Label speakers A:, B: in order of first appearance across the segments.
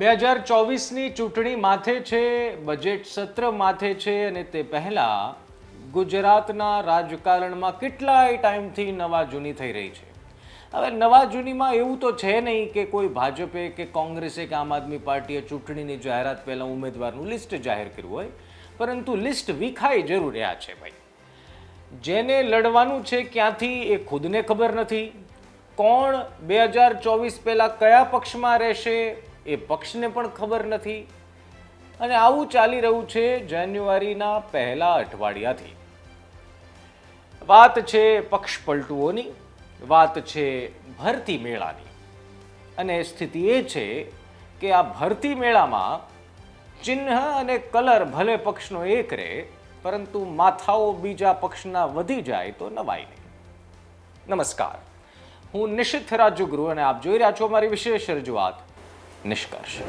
A: બે હજાર ચોવીસની ચૂંટણી માથે છે, બજેટ સત્ર માથે છે અને તે પહેલાં ગુજરાતના રાજકારણમાં કેટલાય ટાઈમથી નવા જૂની થઈ રહી છે. હવે નવા જૂનીમાં એવું તો છે નહીં કે કોઈ ભાજપે કે કોંગ્રેસે કે આમ આદમી પાર્ટીએ ચૂંટણીની જાહેરાત પહેલાં ઉમેદવારનું લિસ્ટ જાહેર કર્યું હોય. પરંતુ લિસ્ટ વિખાઈ જરૂર રહ્યા છે ભાઈ. જેને લડવાનું છે ક્યાંથી એ ખુદને ખબર નથી. કોણ બે હજાર ચોવીસ પહેલાં કયા પક્ષમાં રહેશે? એ પક્ષને પણ ખબર નથી. અને આવું ચાલી રહ્યું છે જાન્યુઆરીના પહેલા અઠવાડિયાથી. વાત છે પક્ષ પલટુઓની વાત છે ભરતી મેળાની. અને સ્થિતિ એ છે કે આ ભરતી મેળામાં ચિહ્ન અને કલર ભલે પક્ષનો એક રહે, પરંતુ માથાઓ બીજા પક્ષના વધી જાય તો નવાય નહીં. નમસ્કાર. હું નિશિત રાજુગુરુ અને આપ જોઈ રહ્યા છો મારી વિશેષ રજૂઆત. નિષ્કર્ષ.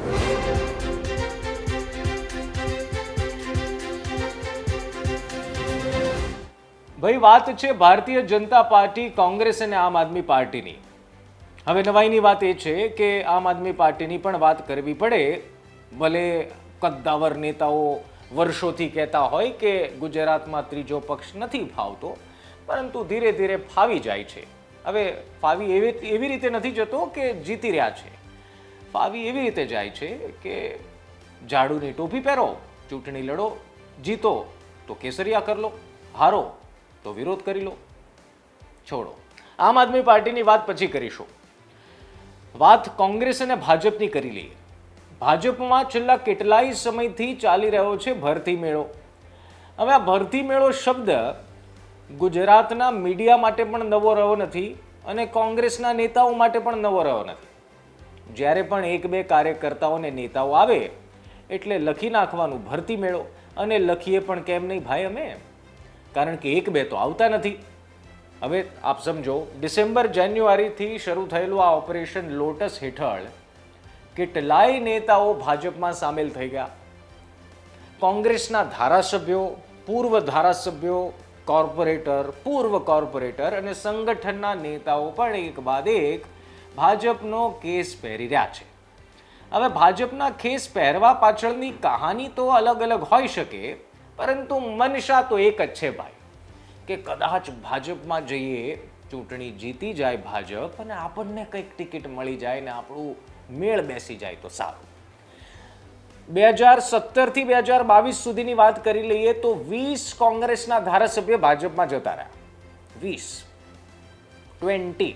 A: ભાઈ, વાત છે ભારતીય જનતા પાર્ટી કોંગ્રેસ અને આમ આદમી પાર્ટીની. હવે નવાઈની વાત એ છે કે આમ આદમી પાર્ટીની પણ વાત કરવી પડે. ભલે કદ્દાવર નેતાઓ વર્ષોથી કહેતા હોય કે ગુજરાતમાં ત્રીજો પક્ષ નથી ફાવતો, પરંતુ ધીરે ધીરે ફાવી જાય છે. હવે ફાવી એવી એવી રીતે નથી જતો કે જીતી રહ્યા છે. ફાવી એવી રીતે જાય છે કે ઝાડુની ટોપી પહેરો, ચૂંટણી લડો, જીતો તો કેસરિયા કર લો, હારો તો વિરોધ કરી લો. છોડો. આમ આદમી પાર્ટીની વાત પછી કરીશું. વાત કોંગ્રેસ અને ભાજપની કરી લઈએ. ભાજપમાં છેલ્લા કેટલાય સમયથી ચાલી રહ્યો છે ભરતી મેળો. હવે આ ભરતી મેળો શબ્દ ગુજરાતના મીડિયા માટે પણ નવો રહ્યો નથી અને કોંગ્રેસના નેતાઓ માટે પણ નવો રહ્યો નથી. જ્યારે પણ એક બે કાર્યકર્તાઓ અને નેતાઓ આવે, એટલે લખી નાખવાનું ભરતી મેળો. અને લખીએ પણ કેમ નહીં ભાઈ અમે? કારણ કે એક બે તો આવતા નથી. હવે આપ સમજો, ડિસેમ્બર, જાન્યુઆરીથી શરૂ થયેલું આ ઓપરેશન લોટસ હેઠળ કેટલાય નેતાઓ ભાજપમાં સામેલ થઈ ગયા. કોંગ્રેસના ધારાસભ્યો, પૂર્વ ધારાસભ્યો, કોર્પોરેટર, પૂર્વ કોર્પોરેટર અને સંગઠનના નેતાઓ પણ એક બાદ એક ભાજપનો કેસ પહેરી રહ્યા છે. હવે ભાજપના કેસ પહેરવા પાછળની કહાની તો અલગ અલગ હોઈ શકે, પરંતુ મનશા તો એક જ છે ભાઈ, કે કદાચ ભાજપમાં જઈએ, ચૂંટણી જીતી જાય ભાજપ અને આપણને કંઈક ટિકિટ મળી જાય ને આપણું મેળ બેસી જાય તો સારું. બે હજાર સત્તરથી બે હજાર બાવીસ સુધીની વાત કરી લઈએ તો વીસ કોંગ્રેસના ધારાસભ્ય ભાજપમાં જતા રહ્યા. વીસ. ટ્વેન્ટી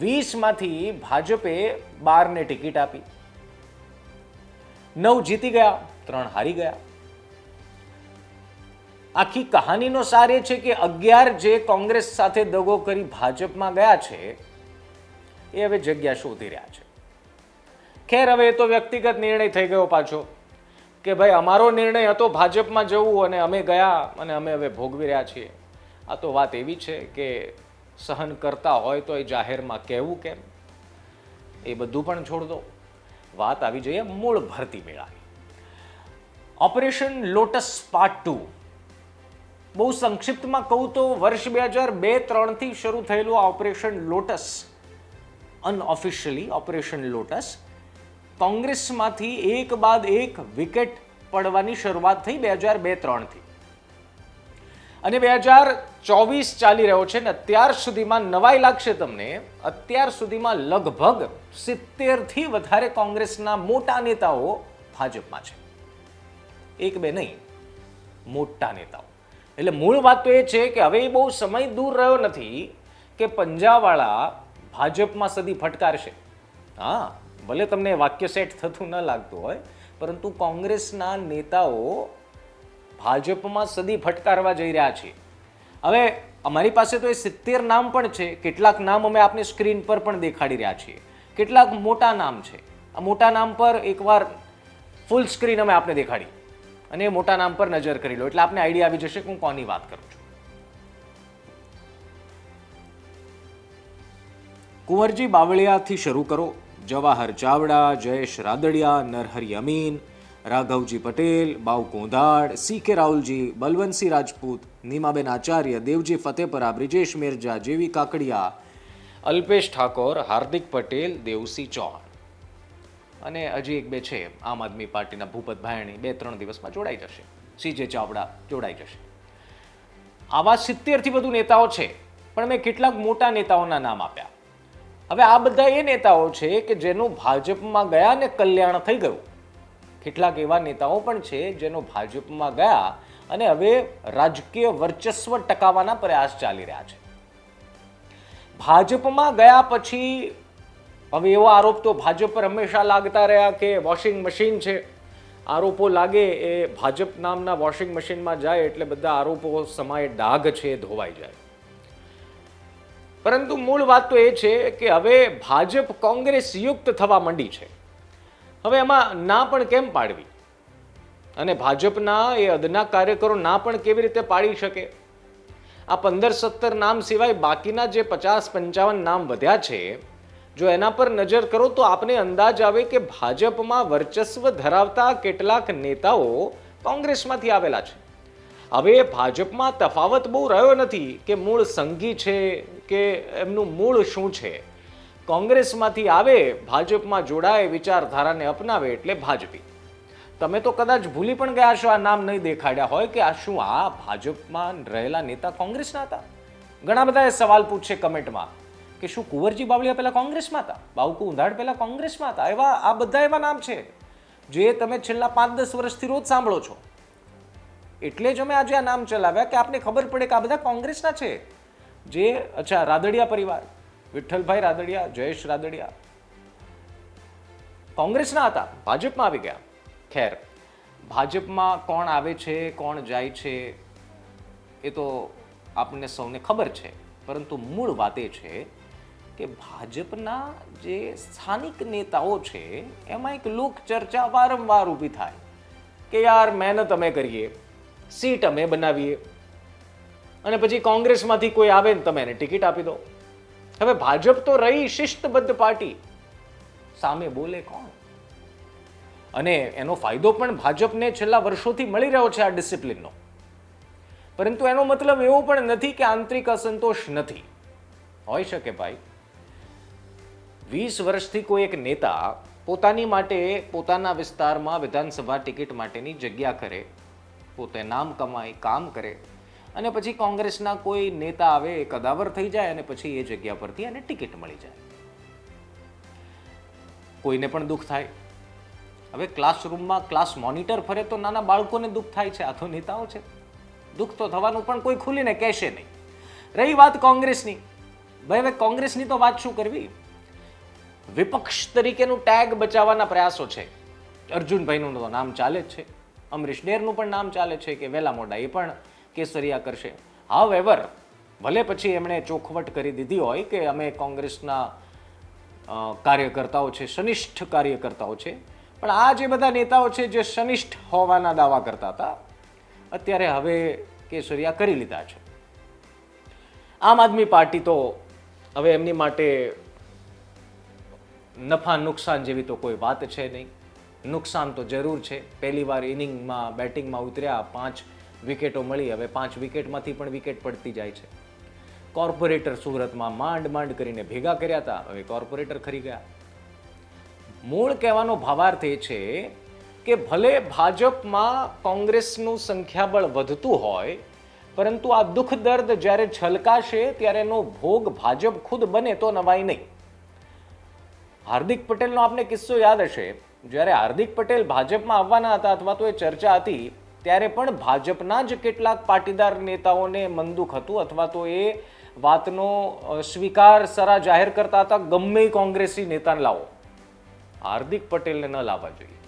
A: વીસમાંથી ભાજપે બારને ટિકિટ આપી. નવ જીતી ગયા, ત્રણ હારી ગયા. આખી કહાનીનો સાર એ છે કે અગિયાર જે કોંગ્રેસ સાથે દગો કરી ભાજપમાં ગયા છે, એ હવે જગ્યા શોધી રહ્યા છે. ખેર, હવે એ તો વ્યક્તિગત નિર્ણય થઈ ગયો પાછો, કે ભાઈ અમારો નિર્ણય હતો ભાજપમાં જવું અને અમે ગયા અને અમે હવે ભોગવી રહ્યા છીએ. આ તો વાત એવી છે કે સહન કરતા હોય તો એ જાહેરમાં કહેવું કેમ? એ બધું પણ છોડ દો. વાત આવી જઈએ મૂળ ભરતી મેળાની. Operation lotus part two. બહુ સંક્ષિપ્તમાં કહું તો વર્ષ બે હજાર બે ત્રણથી શરૂ થયેલું આ operation lotus, unofficially operation lotus, કોંગ્રેસમાંથી એક બાદ એક વિકેટ પડવાની શરૂઆત થઈ બે હજાર બે ત્રણથી. અને બે હજાર ચોવીસ ચાલી રહ્યો છે ને, અત્યાર સુધીમાં નવાઈ લાગશે તમને. અત્યાર સુધીમાં લગભગ સિત્તેરથી વધારે કોંગ્રેસના મોટા નેતાઓ ભાજપમાં છે. એક બે નહીં, મોટા નેતાઓ. એટલે મૂળ વાત તો એ છે કે હવે એ બહુ સમય દૂર રહ્યો નથી કે પંજાવાળા ભાજપમાં સદી ફટકારશે. હા, ભલે તમને વાક્ય સેટ થતું ન લાગતું હોય, પરંતુ કોંગ્રેસના નેતાઓ ભાજપમાં સદી ફટકારવા જઈ રહ્યા છીએ હવે અમારી પાસે તો એ સિત્તેર નામ પણ છે. કેટલાક નામ અમે આપને સ્ક્રીન પર પણ દેખાડી રહ્યા છીએ. કેટલાક મોટા નામ છે. આ મોટા નામ પર એકવાર ફૂલ સ્ક્રીન અમે આપને દેખાડી. અને મોટા નામ પર નજર કરી લો. એટલે આપને આઈડિયા આવી જશે કે હું કોની વાત કરું છું. કુંવરજી બાવળિયાથી શરૂ કરો. જવાહર ચાવડા, જયેશ રાદડિયા, નરહરી અમીન રાઘવજી પટેલ બાવ કોંધાડ સી કે રાહુલજી, બલવંતસિંહ રાજપૂત, નીમાબેન આચાર્ય, દેવજી ફતેપરા, બ્રિજેશ મિર્જા જેવી કાકડિયા. અલ્પેશ ઠાકોર, હાર્દિક પટેલ, દેવસિંહ ચૌહાણ. અને હજી એક બે છે. આમ આદમી પાર્ટીના ભૂપત ભાયણી બે ત્રણ દિવસમાં જોડાઈ જશે. સીજે ચાવડા જોડાઈ જશે. આવા સિત્તેરથી વધુ નેતાઓ છે, પણ મેં કેટલાક મોટા નેતાઓના નામ આપ્યા. હવે આ બધા એ નેતાઓ છે કે જેનું ભાજપમાં ગયા ને કલ્યાણ થઈ ગયું. કેટલાક એવા નેતાઓ પણ છે જેનો ભાજપમાં ગયા અને હવે રાજકીય વર્ચસ્વ ટકાવવાના પ્રયાસ ચાલી રહ્યા છે. ભાજપમાં ગયા પછી હવે એવો આરોપ તો ભાજપ પર હંમેશા લાગતા રહ્યા કે વોશિંગ મશીન છે. આરોપો લાગે એ ભાજપ નામના વોશિંગ મશીનમાં જાય એટલે બધા આરોપો સમાય ડાઘ છે, ધોવાઈ જાય. પરંતુ મૂળ વાત તો એ છે કે હવે ભાજપ કોંગ્રેસ યુક્ત થવા માંડી છે. હવે એમાં ના પણ કેમ પાડવી? અને ભાજપના એ અદના કાર્યકરો ના પણ કેવી રીતે પાડી શકે? આ પંદર સત્તર નામ સિવાય બાકીના જે પચાસ પંચાવન નામ વધ્યા છે, જો એના પર નજર કરો તો આપને અંદાજ આવે કે ભાજપમાં વર્ચસ્વ ધરાવતા કેટલાક નેતાઓ કોંગ્રેસમાંથી આવેલા છે. હવે ભાજપમાં તફાવત બહુ રહ્યો નથી કે મૂળ સંઘી છે કે એમનું મૂળ શું છે. કોંગ્રેસમાંથી આવે, ભાજપમાં જોડાય, વિચારધારાને અપનાવે એટલે ભાજપી. તમે તો કદાચ ભૂલી પણ ગયા છો આ નામ નહીં દેખાડ્યા હોય કે આ શું, આ ભાજપમાં રહેલા નેતા કોંગ્રેસના હતા? ઘણા બધા એ સવાલ પૂછશે કમેન્ટમાં કે શું કુંવરજી બાવળિયા પહેલાં કોંગ્રેસમાં હતા? બાવકુ ઉંધાડ પહેલાં કોંગ્રેસમાં હતા? એવા, આ બધા એવા નામ છે, જે તમે છેલ્લા પાંચ દસ વર્ષથી રોજ સાંભળો છો. એટલે જ અમે આજે આ નામ ચલાવ્યા કે આપને ખબર પડે કે આ બધા કોંગ્રેસના છે. જે, અચ્છા, રાદડિયા પરિવાર. વિઠ્ઠલભાઈ રાદડિયા, જયેશ રાદડિયા. કોંગ્રેસના હતા, ભાજપમાં આવી ગયા. ખેર, ભાજપમાં કોણ આવે છે, કોણ જાય છે, એ તો આપણને સૌને ખબર છે. પરંતુ મૂળ વાત એ છે કે ભાજપના જે સ્થાનિક નેતાઓ છે, એમાં એક લોક ચર્ચા વારંવાર ઊભી થાય કે યાર મહેનત અમે કરીએ, સીટ અમે બનાવીએ. અને પછી કોંગ્રેસમાંથી કોઈ આવે ને તમે એને ટિકિટ આપી દો. હવે ભાજપ તો રહી શિસ્તબદ્ધ પાર્ટી. સામે બોલે કોણ? અને એનો ફાયદો પણ ભાજપને છેલ્લા વર્ષોથી મળી રહ્યો છે આ ડિસિપ્લિનનો. પરંતુ એનો મતલબ એવો પણ નથી કે આંતરિક અસંતોષ નથી. હોઈ શકે ભાઈ. વીસ વર્ષથી કોઈ એક નેતા પોતાની માટે પોતાના વિસ્તારમાં વિધાનસભા ટિકિટ માટેની જગ્યા કરે, પોતે નામ કમાય, કામ કરે અને પછી કોંગ્રેસના કોઈ નેતા આવે, એ કદાવર થઈ જાય અને પછી એ જગ્યા પરથી એને ટિકિટ મળી જાય. કોઈને પણ દુઃખ થાય. હવે ક્લાસરૂમમાં ક્લાસ મોનિટર ફરે તો નાના બાળકોને દુઃખ થાય છે. આ તો નેતાઓ છે. દુઃખ તો થવાનું પણ કોઈ ખુલીને કહેશે નહીં. રહી વાત કોંગ્રેસની. ભાઈ, હવે કોંગ્રેસની તો વાત શું કરવી? વિપક્ષ તરીકેનું ટેગ બચાવવાના પ્રયાસો છે. અર્જુનભાઈનું તો નામ ચાલે જ છે. અમરીશ ડેરનું પણ નામ ચાલે છે કે વહેલા મોડા એ પણ કેસરિયા કરશે. હાવ એવર ભલે પછી એમણે ચોખવટ કરી દીધી હોય કે અમે કોંગ્રેસના કાર્યકર્તાઓ છે, શનિષ્ઠ કાર્યકર્તાઓ છે, પણ આ જે બધા નેતાઓ છે જે શનિષ્ઠ હોવાના દાવા કરતા હતા, અત્યારે હવે કેસરિયા કરી લીધા છે. આમ આદમી પાર્ટી તો હવે એમની માટે નફા નુકસાન જેવી તો કોઈ વાત છે નહીં. નુકસાન તો જરૂર છે. પહેલી વાર ઇનિંગમાં, બેટિંગમાં ઉતર્યા પાંચ વિકેટો મળી. હવે પાંચ વિકેટમાંથી પણ વિકેટ પડતી જાય છે. કોર્પોરેટર સુરતમાં માંડ માંડ કરીને ભેગા કર્યા હતા. હવે કોર્પોરેટર ખરી ગયા. મૂળ કહેવાનો ભાવાર્થ એ છે કે ભલે ભાજપમાં કોંગ્રેસનું સંખ્યાબળ વધતું હોય, પરંતુ આ દુઃખ દર્દ જ્યારે છલકાશે ત્યારે એનો ભોગ ભાજપ ખુદ બને તો નવાઈ નહીં. હાર્દિક પટેલનો આપને કિસ્સો યાદ હશે. જ્યારે હાર્દિક પટેલ ભાજપમાં આવવાના હતા અથવા તો એ ચર્ચા હતી ત્યારે પણ ભાજપના જ કેટલાક પાટીદાર નેતાઓને મન દુઃખ હતું અથવા તો એ વાતનો સ્વીકાર સરા જાહેર કરતા હતા, ગમે કોંગ્રેસી નેતાને લાવો. હાર્દિક પટેલને ન લાવવા જોઈએ.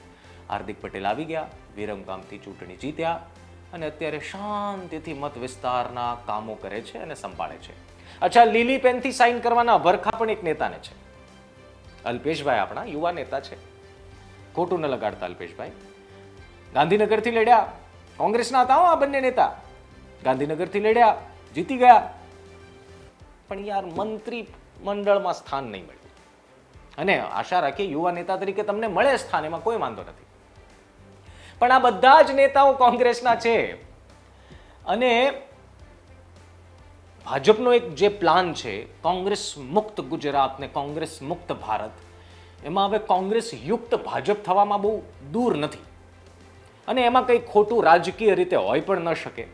A: હાર્દિક પટેલ આવી ગયા, વિરમગામથી ચૂંટણી જીત્યા અને અત્યારે શાંતિથી મત વિસ્તારના કામો કરે છે અને સંભાળે છે. અચ્છા, લીલી પેનથી સાઇન કરવાના ભરખા પણ એક નેતાને છે. અલ્પેશભાઈ આપણા યુવા નેતા છે. ખોટું ન લગાડતા અલ્પેશભાઈ. ગાંધીનગરથી લડ્યા. કોંગ્રેસના હતા આ બંને નેતા. ગાંધીનગરથી લડ્યા, જીતી ગયા. પણ યાર મંત્રી મંડળમાં સ્થાન નહીં મળ્યું. અને આશા રાખીએ યુવા નેતા તરીકે તમને મળે સ્થાન, એમાં કોઈ વાંધો નથી. પણ આ બધા જ નેતાઓ કોંગ્રેસના છે. અને ભાજપનો એક જે પ્લાન છે, કોંગ્રેસ મુક્ત ગુજરાત ને કોંગ્રેસ મુક્ત ભારત, એમાં હવે કોંગ્રેસ યુક્ત ભાજપ થવામાં બહુ દૂર નથી. અને એમાં કંઈ ખોટું રાજકીય રીતે હોય પણ ન શકે.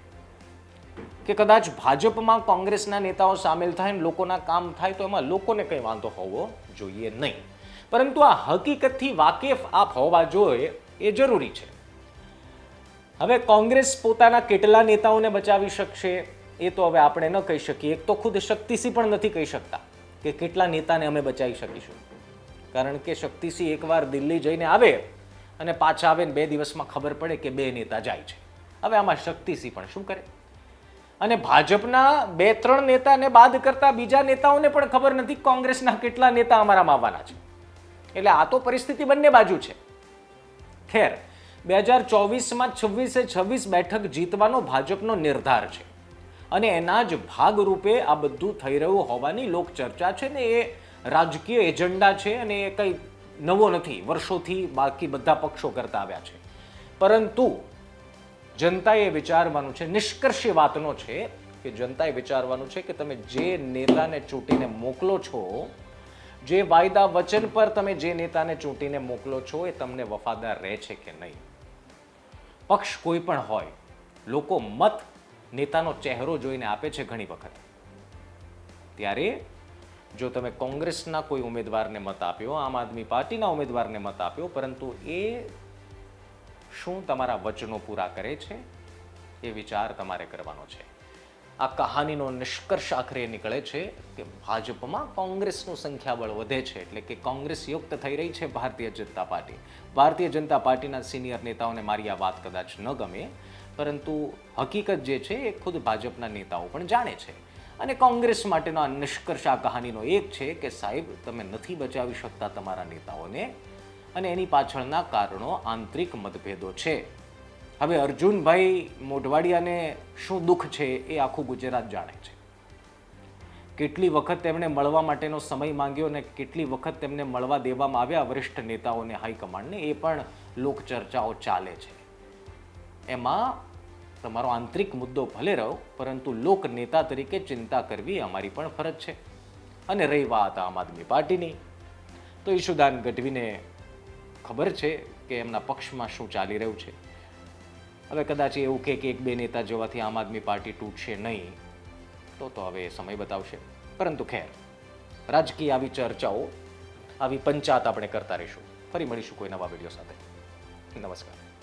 A: કે કદાચ ભાજપમાં કોંગ્રેસના નેતાઓ સામેલ થાય ને લોકોના કામ થાય તો એમાં લોકોને કંઈ વાંધો હોવો જોઈએ નહીં. પરંતુ આ હકીકતથી વાકેફ આપ હોવા જોઈએ એ જરૂરી છે. હવે કોંગ્રેસ પોતાના કેટલા નેતાઓને બચાવી શકશે એ તો હવે આપણે ન કહી શકીએ. એક તો ખુદ શક્તિસિંહ પણ નથી કહી શકતા કે કેટલા નેતાને અમે બચાવી શકીશું. કારણ કે શક્તિસિંહ એકવાર દિલ્હી જઈને આવે અને પાછા આવે ને બે દિવસમાં ખબર પડે કે બે નેતા જાય છે. હવે આમાં શક્તિસિંહ પણ શું કરે? અને ભાજપના બે ત્રણ નેતાને બાદ કરતા બીજા નેતાઓને પણ ખબર નથી કોંગ્રેસના કેટલા નેતા અમારામાં આવવાના છે. એટલે આ તો પરિસ્થિતિ બંને બાજુ છે. ખેર, બે હજાર ચોવીસમાં છવ્વીસે છવ્વીસ બેઠક જીતવાનો ભાજપનો નિર્ધાર છે. અને એના જ ભાગરૂપે આ બધું થઈ રહ્યું હોવાની લોકચર્ચા છે ને એ રાજકીય એજન્ડા છે અને એ કંઈ નવો નથી, વર્ષોથી બાકી બધા પક્ષો કરતા આવ્યા છે. પરંતુ જનતાએ વિચારવાનું છે, નિષ્કર્ષ વાતનો છે કે જનતાએ વિચારવાનું છે કે તમે જે નેતાને ચૂંટીને મોકલો છો, જે વાયદા વચન પર તમે જે નેતાને ચૂંટીને મોકલો છો, એ તમને વફાદાર રહે છે કે નહીં? પક્ષ કોઈ પણ હોય, લોકો મત નેતાનો ચહેરો જોઈને આપે છે ઘણી વખત. ત્યારે જો તમે કોંગ્રેસના કોઈ ઉમેદવારને મત આપ્યો, આમ આદમી પાર્ટીના ઉમેદવારને મત આપ્યો, પરંતુ એ શું તમારા વચનો પૂરા કરે છે? એ વિચાર તમારે કરવાનો છે. આ કહાનીનો નિષ્કર્ષ આખરે નીકળે છે કે ભાજપમાં કોંગ્રેસનું સંખ્યાબળ વધે છે, એટલે કે કોંગ્રેસ યુક્ત થઈ રહી છે ભારતીય જનતા પાર્ટી. ભારતીય જનતા પાર્ટીના સિનિયર નેતાઓને મારી આ વાત કદાચ ન ગમે, પરંતુ હકીકત જે છે એ ખુદ ભાજપના નેતાઓ પણ જાણે છે. અને કોંગ્રેસ માટેનો આ નિષ્કર્ષ, આ કહાનીનો એક છે કે સાહેબ, તમે નથી બચાવી શકતા તમારા નેતાઓને અને એની પાછળના કારણો આંતરિક મતભેદો છે. હવે અર્જુનભાઈ મોઢવાડિયાને શું દુઃખ છે એ આખું ગુજરાત જાણે છે. કેટલી વખત તેમણે મળવા માટેનો સમય માંગ્યો અને કેટલી વખત તેમને મળવા દેવામાં આવ્યા વરિષ્ઠ નેતાઓને હાઈકમાન્ડને, એ પણ લોકચર્ચાઓ ચાલે છે. એમાં તમારો આંતરિક મુદ્દો ભલે રહ્યો પરંતુ લોક નેતા તરીકે ચિંતા કરવી અમારી પણ ફરજ છે. અને રહી વાત આમ આદમી પાર્ટીની. તો ઈશુદાન ગઢવીને ખબર છે કે એમના પક્ષમાં શું ચાલી રહ્યું છે? હવે કદાચ એવું કે એક બે નેતા જવાથી આમ આદમી પાર્ટી તૂટશે નહીં, તો તો હવે સમય બતાવશે. પરંતુ ખેર, રાજકીય આવી ચર્ચાઓ, આવી પંચાત આપણે કરતા રહીશું. ફરી મળીશું કોઈ નવા વીડિયો સાથે. નમસ્કાર.